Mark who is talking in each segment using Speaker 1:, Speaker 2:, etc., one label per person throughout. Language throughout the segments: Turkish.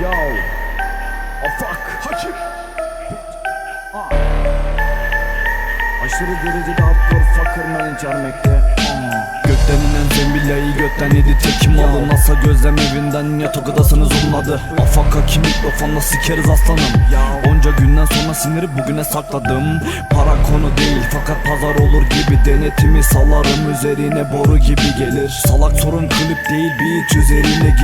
Speaker 1: Yo. Oh fuck. Hakim. Ah. Aşırı derecede hardcore fucker manage vermekte. Ah. Gökten inen zembilyayı gökten yedi tekim malı NASA gözlem evinden yatak odasını zoomladı Afaka ki mikrofonla sikeriz aslanım Onca günden sonra siniri bugüne sakladım Para konu değil fakat pazar olur gibi Denetimi salarım üzerine boru gibi gelir Salak sorun klip değil beat üzerine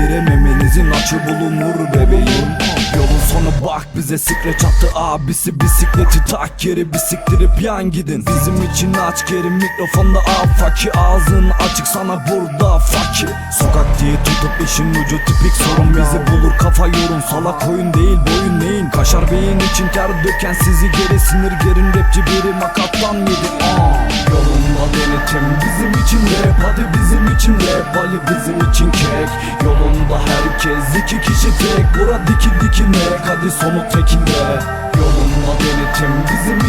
Speaker 1: girememenizin açı bulunur bebeğim. Yolun sonu bak bize sikre çattı abisi. Bisikleti tak geri bisiktirip yan gidin. Bizim için aç geri mikrofonda afaki Ağzın açık sana burada faki Sokak diye tutup işin ucu tipik sorun. Bizi bulur kafa yorun. Salak oyun değil boyun neyin Kaşar beyin için ter döken sizi geri sinir. Gerin Rapçi biri makattan yedi. Aa, Yolunda denetim bizim için rap Hadi bizim için rap. Ali bizim için kek. Yolunda herkes iki kişi tek. Bura diki dikinek hadi sonu tekinde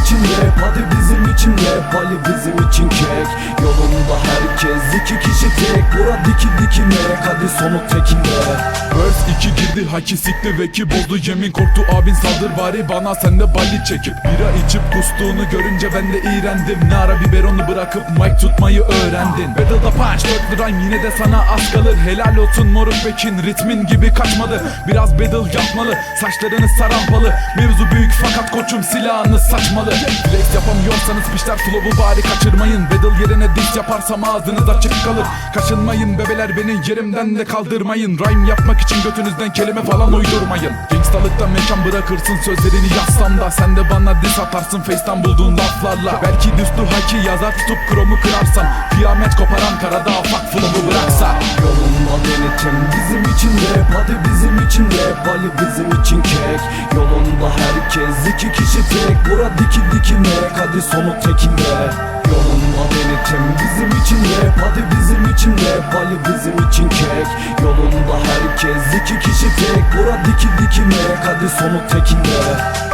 Speaker 1: için rap Hadi bizim için rap Ali bizim için kek. Yolunda herkes iki kişi tek. Bura diki dikinek hadi sonu tekinde
Speaker 2: Verse 2 girdi haki sikti ve ki bozdu. Yemin korktu abin saldır bari bana sen de balli çekip. Bira içip kustuğunu görünce ben de iğrendim. Ne ara biberonu bırakıp mic tutmayı öğrendin? Battle'da punch dört rhyme yine de sana az kalır. Helal olsun moruk bekin ritmin gibi kaçmadı Biraz battle yapmalı saçlarını sarampalı. Mevzu büyük fakat koçum silahını saçmalı. Flex yapamıyorsanız pişler flow'u bari kaçırmayın. Battle yerine diss yaparsam ağzınız açık kalır. Kaşınmayın bebeler beni yerimden de kaldırmayın. Rhyme yapmak için götünüzden kelime falan uydurmayın. Gangstalıkta mekan bırakırsın sözlerini yazsam da Sen de bana diss atarsın. Face'ten bulduğun laflarla. Belki düstü haki yazar tutup kromu kırarsan Kıyamet koparan karada afak flow'u bıraksa.
Speaker 1: Yolunda denetim bizim için rap. Hadi bizim için rap. Ali bizim için kek. Yolunda kişi tek Bura diki dikinek hadi sonu tekinde. Yolunda denetim bizim için rap Hadi bizim için rap Ali bizim için kek. Yolunda herkes iki kişi tek Bura diki dikinek hadi sonu tekinde